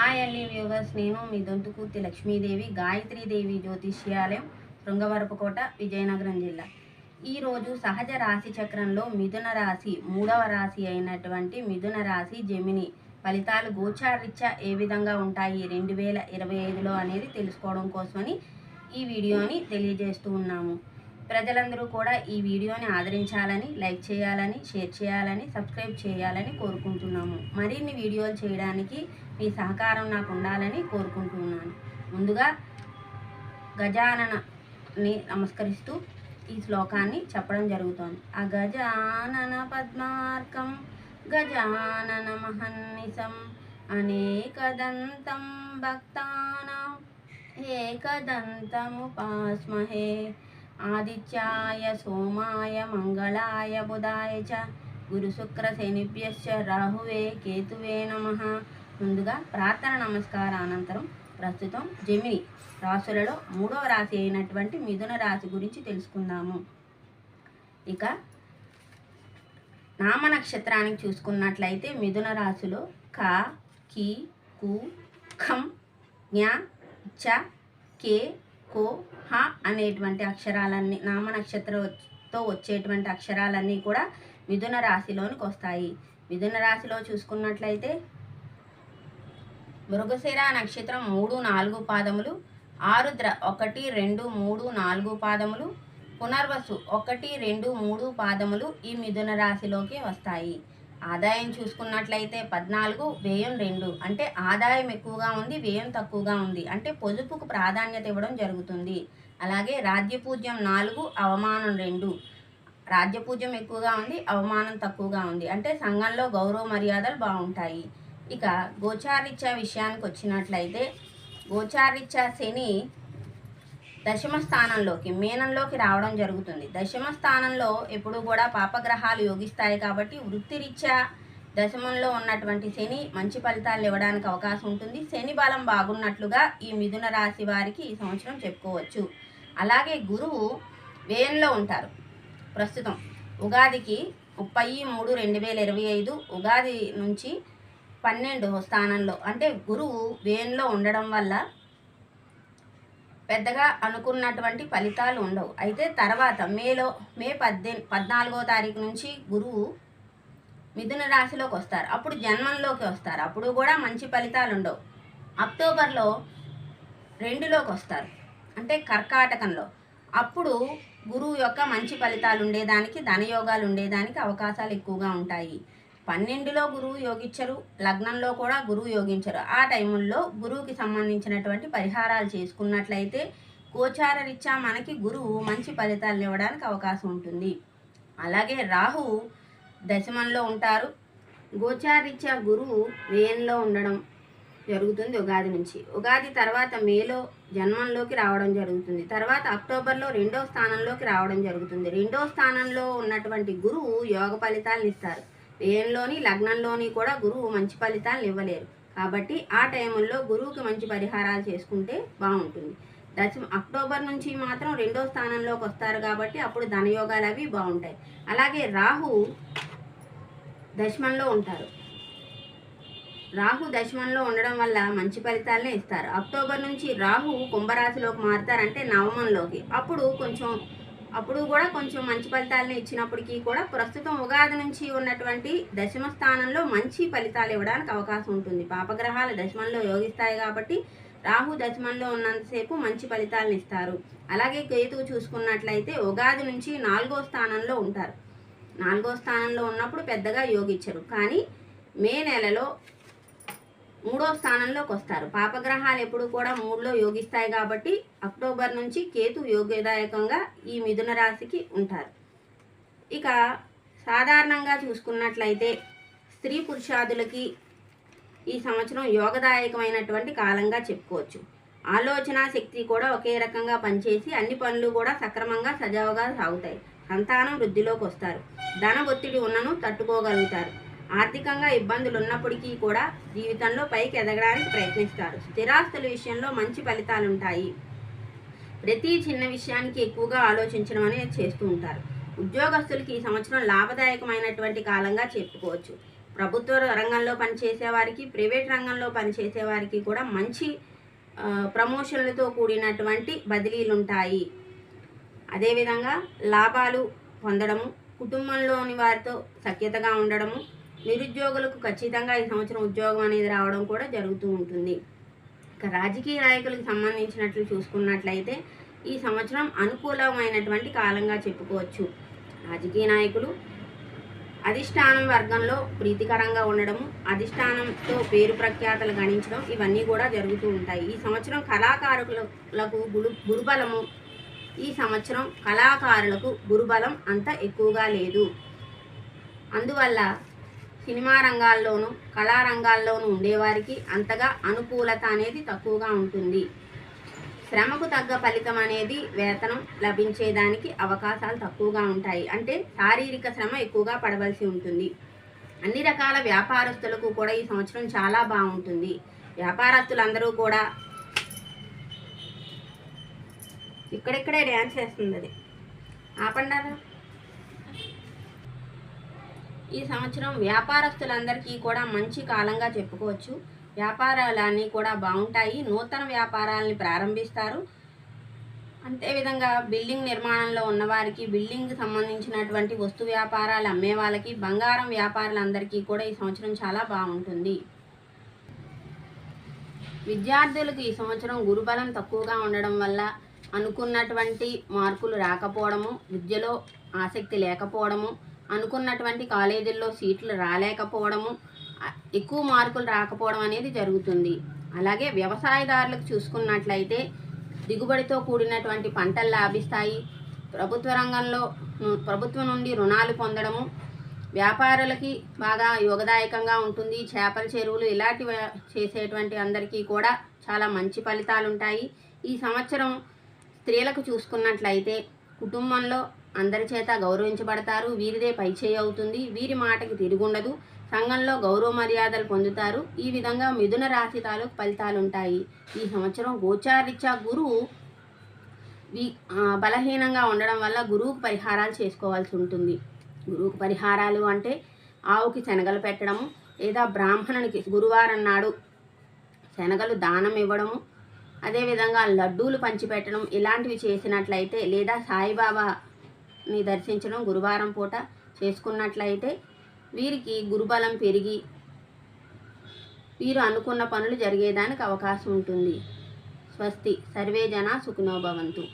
Hi అండి viewers నేను మీ దొంతుకూర్తి లక్ష్మీదేవి గాయత్రీదేవి జ్యోతిష్యాలయం శృంగవరపుకోట విజయనగరం జిల్లా. ఈరోజు సహజ రాశి చక్రంలో మిథున రాశి మూడవ రాశి అయినటువంటి మిథున రాశి జమిని ఫలితాలు గోచారీత్యా ఏ విధంగా ఉంటాయి రెండు వేల ఇరవై ఐదులో అనేది తెలుసుకోవడం కోసమని ఈ వీడియోని తెలియజేస్తూ ఉన్నాము. ప్రజలందరూ కూడా ఈ వీడియోని ఆదరించాలని లైక్ చేయాలని షేర్ చేయాలని సబ్స్క్రైబ్ చేయాలని కోరుకుంటున్నాము. మరిన్ని వీడియోలు చేయడానికి మీ సహకారం నాకు ఉండాలని కోరుకుంటున్నాను. ముందుగా గజాననని నమస్కరిస్తూ ఈ శ్లోకాన్ని చెప్పడం జరుగుతోంది. ఆ గజానన పద్మార్కం గజానన మహన్నిసం అనేకదంతం భక్తానాం ఏకదంతముపాస్మహే. ఆదిత్యాయ సోమాయ మంగళాయ బుధాయ చ గురుశుక్ర శనిభ్యశ్చ రాహువే కేతువే నమ ముందుగా ప్రార్థన నమస్కార అనంతరం ప్రస్తుతం జమిని రాశులలో మూడవ రాశి అయినటువంటి మిథున రాశి గురించి తెలుసుకుందాము. ఇక నామ నక్షత్రానికి చూసుకున్నట్లయితే మిథున రాశిలో క కి కు ఖం జ్ఞా చ కే కో హ అనేటువంటి అక్షరాలన్నీ నామ నక్షత్రంతో వచ్చేటువంటి అక్షరాలన్నీ కూడా మిథున రాశిలోనికి వస్తాయి. మిథున రాశిలో చూసుకున్నట్లయితే మృగశిర నక్షత్రం మూడు నాలుగు పాదములు ఆరుద్ర ఒకటి రెండు మూడు నాలుగు పాదములు పునర్వసు ఒకటి రెండు మూడు పాదములు ఈ మిథున రాశిలోకి వస్తాయి. ఆదాయం చూసుకున్నట్లయితే పద్నాలుగు వ్యయం రెండు. అంటే ఆదాయం ఎక్కువగా ఉంది వ్యయం తక్కువగా ఉంది. అంటే పొదుపుకు ప్రాధాన్యత ఇవ్వడం జరుగుతుంది. అలాగే రాజ్యపూజ్యం నాలుగు అవమానం రెండు. రాజ్యపూజ్యం ఎక్కువగా ఉంది అవమానం తక్కువగా ఉంది. అంటే సంఘంలో గౌరవ మర్యాదలు బాగుంటాయి. ఇక గోచారిత్య విషయానికి వచ్చినట్లయితే గోచారిత్య శని దశమ స్థానంలోకి మీనంలోకి రావడం జరుగుతుంది. దశమ స్థానంలో ఎప్పుడు కూడా పాపగ్రహాలు యోగిస్తాయి కాబట్టి వృత్తిరీత్యా దశమంలో ఉన్నటువంటి శని మంచి ఫలితాలు ఇవ్వడానికి అవకాశం ఉంటుంది. శని బలం బాగున్నట్లుగా ఈ మిథున రాశి వారికి ఈ సంవత్సరం చెప్పుకోవచ్చు. అలాగే గురువు వ్యయంలో ఉంటారు. ప్రస్తుతం ఉగాదికి ముప్పై మూడు రెండు వేల ఇరవై ఐదు ఉగాది నుంచి పన్నెండు స్థానంలో అంటే గురువు వ్యయంలో ఉండడం వల్ల పెద్దగా అనుకున్నటువంటి ఫలితాలు ఉండవు. అయితే తర్వాత మేలో మే పద్దె పద్నాలుగో తారీఖు నుంచి గురువు మిథున రాశిలోకి వస్తారు. అప్పుడు జన్మంలోకి వస్తారు. అప్పుడు కూడా మంచి ఫలితాలు ఉండవు. అక్టోబర్లో రెండులోకి వస్తారు. అంటే కర్కాటకంలో. అప్పుడు గురువు యొక్క మంచి ఫలితాలు ఉండేదానికి ధనయోగాలు ఉండేదానికి అవకాశాలు ఎక్కువగా ఉంటాయి. పన్నెండులో గురువు యోగించరు లగ్నంలో కూడా గురువు యోగించరు. ఆ టైముల్లో గురువుకి సంబంధించినటువంటి పరిహారాలు చేసుకున్నట్లయితే గోచార రీత్యా మనకి గురువు మంచి ఫలితాలను ఇవ్వడానికి అవకాశం ఉంటుంది. అలాగే రాహు దశమంలో ఉంటారు. గోచారీత్యా గురువు వ్యయంలో ఉండడం జరుగుతుంది ఉగాది నుంచి. ఉగాది తర్వాత మేలో జన్మంలోకి రావడం జరుగుతుంది. తర్వాత అక్టోబర్లో రెండో స్థానంలోకి రావడం జరుగుతుంది. రెండో స్థానంలో ఉన్నటువంటి గురువు యోగ ఫలితాలను ఇస్తారు. వ్యయంలోని లగ్నంలోని కూడా గురువు మంచి ఫలితాలను ఇవ్వలేరు. కాబట్టి ఆ టైంలో గురువుకి మంచి పరిహారాలు చేసుకుంటే బాగుంటుంది. దశ అక్టోబర్ నుంచి మాత్రం రెండో స్థానంలోకి వస్తారు కాబట్టి అప్పుడు ధనయోగాలు అవి బాగుంటాయి. అలాగే రాహు దశమంలో ఉంటారు. రాహు దశమంలో ఉండడం వల్ల మంచి ఫలితాలనే ఇస్తారు. అక్టోబర్ నుంచి రాహు కుంభరాశిలోకి మారుతారంటే నవమంలోకి. అప్పుడు కొంచెం అప్పుడు కూడా కొంచెం మంచి ఫలితాలను ఇచ్చినప్పటికీ కూడా ప్రస్తుతం ఉగాది నుంచి ఉన్నటువంటి దశమ స్థానంలో మంచి ఫలితాలు ఇవ్వడానికి అవకాశం ఉంటుంది. పాపగ్రహాలు దశమంలో యోగిస్తాయి కాబట్టి రాహు దశమంలో ఉన్నంతసేపు మంచి ఫలితాలను ఇస్తారు. అలాగే కేతువు చూసుకున్నట్లయితే ఉగాది నుంచి నాలుగో స్థానంలో ఉంటారు. నాలుగో స్థానంలో ఉన్నప్పుడు పెద్దగా యోగించరు. కానీ మే నెలలో మూడో స్థానంలోకి వస్తారు. పాపగ్రహాలు ఎప్పుడు కూడా మూడులో యోగిస్తాయి కాబట్టి అక్టోబర్ నుంచి కేతు యోగదాయకంగా ఈ మిథున రాశికి ఉంటారు. ఇక సాధారణంగా చూసుకున్నట్లయితే స్త్రీ పురుషాదులకి ఈ సంవత్సరం యోగదాయకమైనటువంటి కాలంగా చెప్పుకోవచ్చు. ఆలోచన శక్తి కూడా ఒకే రకంగా పనిచేసి అన్ని పనులు కూడా సక్రమంగా సజావుగా సాగుతాయి. సంతానం వృద్ధిలోకి వస్తారు. ధన ఒత్తిడి ఉన్నను తట్టుకోగలుగుతారు. ఆర్థికంగా ఇబ్బందులు ఉన్నప్పటికీ కూడా జీవితంలో పైకి ఎదగడానికి ప్రయత్నిస్తారు. స్థిరాస్తుల విషయంలో మంచి ఫలితాలు ఉంటాయి. ప్రతి చిన్న విషయానికి ఎక్కువగా ఆలోచించడం అనేది చేస్తూ ఉంటారు. ఉద్యోగస్తులకి ఈ సంవత్సరం లాభదాయకమైనటువంటి కాలంగా చెప్పుకోవచ్చు. ప్రభుత్వ రంగంలో పనిచేసే వారికి ప్రైవేట్ రంగంలో పనిచేసే వారికి కూడా మంచి ప్రమోషన్లతో కూడినటువంటి బదిలీలు ఉంటాయి అదేవిధంగా లాభాలు పొందడము కుటుంబంలోని వారితో సఖ్యతగా ఉండడము నిరుద్యోగులకు ఖచ్చితంగా ఈ సంవత్సరం ఉద్యోగం అనేది రావడం కూడా జరుగుతూ ఉంటుంది. ఇక రాజకీయ నాయకులకు సంబంధించినట్లు చూసుకున్నట్లయితే ఈ సంవత్సరం అనుకూలమైనటువంటి కాలంగా చెప్పుకోవచ్చు. రాజకీయ నాయకులు అధిష్టానం వర్గంలో ప్రీతికరంగా ఉండడము అధిష్టానంతో పేరు ప్రఖ్యాతలు గణించడం ఇవన్నీ కూడా జరుగుతూ ఉంటాయి. ఈ సంవత్సరం కళాకారులకు గురు గురుబలము. ఈ సంవత్సరం కళాకారులకు గురుబలం అంత ఎక్కువగా లేదు. అందువల్ల సినిమా రంగాల్లోనూ కళారంగాల్లోనూ ఉండేవారికి అంతగా అనుకూలత అనేది తక్కువగా ఉంటుంది. శ్రమకు తగ్గ ఫలితం అనేది వేతనం లభించేదానికి అవకాశాలు తక్కువగా ఉంటాయి. అంటే శారీరక శ్రమ ఎక్కువగా పడవలసి ఉంటుంది. అన్ని రకాల వ్యాపారస్తులకు కూడా ఈ సంవత్సరం చాలా బాగుంటుంది. వ్యాపారస్తులందరూ కూడా ఇక్కడిక్కడే డ్యాన్స్ చేస్తుంది అది ఆపండారా ఈ సంవత్సరం వ్యాపారస్తులందరికీ కూడా మంచి కాలంగా చెప్పుకోవచ్చు. వ్యాపారాలన్నీ కూడా బాగుంటాయి. నూతన వ్యాపారాలని ప్రారంభిస్తారు. అంతేవిధంగా బిల్డింగ్ నిర్మాణంలో ఉన్నవారికి బిల్డింగ్ సంబంధించినటువంటి వస్తు వ్యాపారాలు అమ్మే వాళ్ళకి బంగారం వ్యాపారులందరికీ కూడా ఈ సంవత్సరం చాలా బాగుంటుంది. విద్యార్థులకు ఈ సంవత్సరం గురుబలం తక్కువగా ఉండడం వల్ల అనుకున్నటువంటి మార్కులు రాకపోవడము విద్యలో ఆసక్తి లేకపోవడము అనుకున్నటువంటి కాలేజీల్లో సీట్లు రాలేకపోవడము ఎక్కువ మార్కులు రాకపోవడం అనేది జరుగుతుంది. అలాగే వ్యవసాయదారులకు చూసుకున్నట్లయితే దిగుబడితో కూడినటువంటి పంటలు లాభిస్తాయి. ప్రభుత్వ రంగంలో ప్రభుత్వం నుండి రుణాలు పొందడము వ్యాపారులకి బాగా యోగదాయకంగా ఉంటుంది. చేపల చెరువులు ఇలాంటివి చేసేటువంటి అందరికీ కూడా చాలా మంచి ఫలితాలు ఉంటాయి ఈ సంవత్సరం స్త్రీలకు చూసుకున్నట్లయితే కుటుంబంలో అందరి చేత గౌరవించబడతారు వీరిదే పైచేయి అవుతుంది వీరి మాటకి తిరుగుండదు సంఘంలో గౌరవ మర్యాదలు పొందుతారు. ఈ విధంగా మిథున రాశి తాలూకు ఫలితాలు ఉంటాయి ఈ సంవత్సరం గోచారిత్యా గురువు బలహీనంగా ఉండడం వల్ల గురువుకు పరిహారాలు చేసుకోవాల్సి ఉంటుంది. గురువుకు పరిహారాలు అంటే ఆవుకి శనగలు పెట్టడము లేదా బ్రాహ్మణునికి గురువారం నాడు శనగలు దానం ఇవ్వడము అదేవిధంగా లడ్డూలు పంచిపెట్టడం ఇలాంటివి చేసినట్లయితే లేదా సాయిబాబా ని దర్శించడం గురువారం పూట చేసుకున్నట్లయితే వీరికి గురుబలం పెరిగి వీరు అనుకున్న పనులు జరిగేదానికి అవకాశం ఉంటుంది. స్వస్తి. సర్వే జన సుఖినోభవంతు